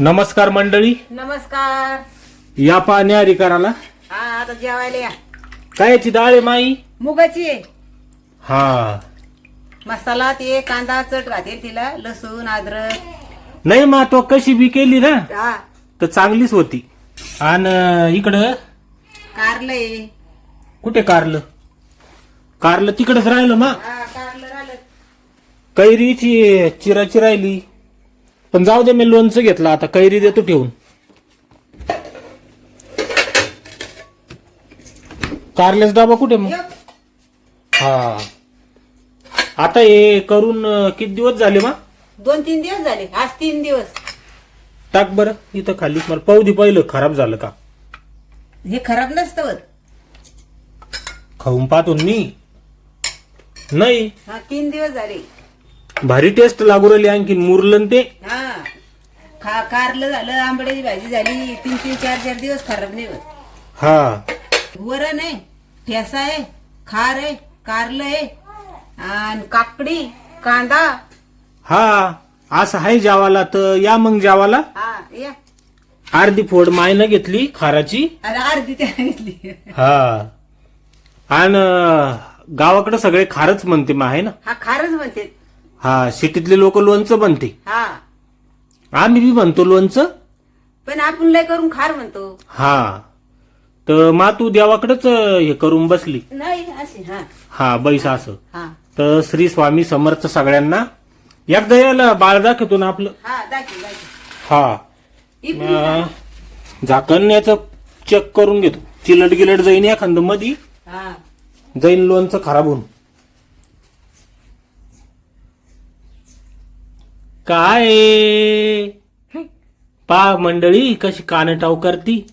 नमस्कार मंडळी. नमस्कार. या पाणी अधिकाराला. हा आता जेवायला या. काय याची डाळ आहे माई? मुगाची आहे. हा. मसाला ते कांदा चट घातेल तिला लसूण अद्रक. नाही मा तो कशी बी केली ना हा. तर चांगलीच होती. आणि इकडं? कारलं आहे. कुठे कारलं? कारलं तिकडच राहिलं मा. हा कारलं राहिलं. कैरीची चिराची राहिली. पण जाऊ दे मी लोणचं घेतलं. आता कैरी देतो ठेवून. कारल्याचा डबा कुठे मग? हा. आता हे करून किती दिवस झाले मा दोन तीन दिवस झाले. आज तीन दिवस. टाक बरं इथं खाली. मला पाहू दे पहिलं खराब झालं का? हे खराब नसतं होत. खाऊन पाहतो मी. नाही. हा तीन दिवस झाले. भारी टेस्ट लागू राहिली आणखीन मुरलं ते. कारलं झालं आंबड्याची भाजी झाली तीन तीन चार चार दिवस खराब नाही होत. हा. वरण आहे ठेसा आहे खार आहे कारलं आहे आणि काकडी कांदा. हा असं आहे जावाला तर या मग जावाला हा या. अर्धी फोड मायनं घेतली खाराची. अरे अर्धी त्या घेतली. हा. आणि गावाकडे सगळे खारच म्हणते मा आहे ना? हा खारच म्हणते. हा सिटीतले लोक लोणचं बनते. हा. आम्ही बी म्हणतो लोणचं. पण आपण लय करून खार म्हणतो. हा. तर मा तू देवाकडेच हे करून बसली. नाही अशी हा. हा बैस असं. हा. तर श्री स्वामी समर्थ सगळ्यांना एकदा याला बाळ दाखवतो ना आपलं. हा दाखव दाखव. हा. इकडून अं, झाकण याचं चेक करून घेतो. चिलट गिलट जाईन एखादं मधी. हा. जाईन लोणचं खराब होऊन. काय? पा मंडळी कशी कानटाव करती?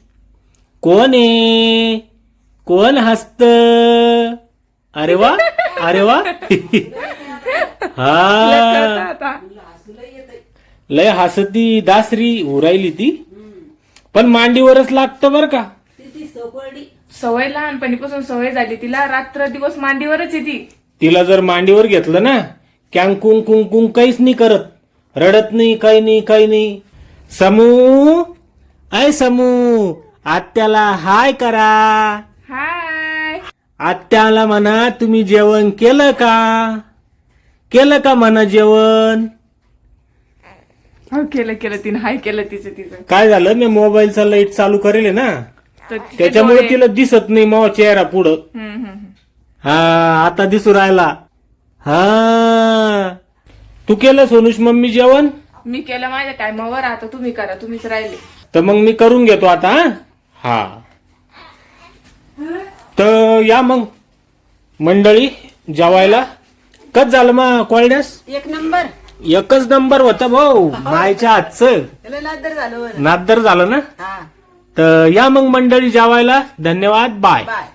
कोण आहे? कोण हसत? अरे वा अरे वा. हा. लय हसती दासरी उरायली ती. पण मांडीवरच लागतं बर का. सवय लहानपणीपासून सवय झाली. तिला रात्र दिवस मांडीवरच येते. तिला जर मांडीवर घेतलं ना कॅंकुंग कुंकुंग काहीच नाही करत. रडत नाही काही नाही काही नाही. समू आय समू आत्याला हाय करा. हाय. आत्याला म्हणा तुम्ही जेवण केलं का? केलं का म्हणा जेवण? हो केलं केलं तिने हाय केलं तिचं तिचं. काय झालं? मी मोबाईलचा लाइट चालू करेल ना? तर तिचे त्याच्यामुळे डोळे- तिला दिसत नाही मग चेहरा पुढं. हम्म, हम्म, हम्म. हा आता दिसू राहिला. हा. तू केलं सोनुष मम्मी जेवण? मी केलं माझ्या टायमावर आता तुम्ही करा तुम्हीच राहिले. तर मग मी करून घेतो आता हा? हा. तर या मग मंडळी जेवायला. कच झालं मग कोळड्यास एक नंबर. एकच नंबर होता भाऊ. मायच्या हातचं. त्याला लादर झालं बरं. नादर झालं ना? हा. तर या मग मंडळी जेवायला. धन्यवाद. बाय. बाय.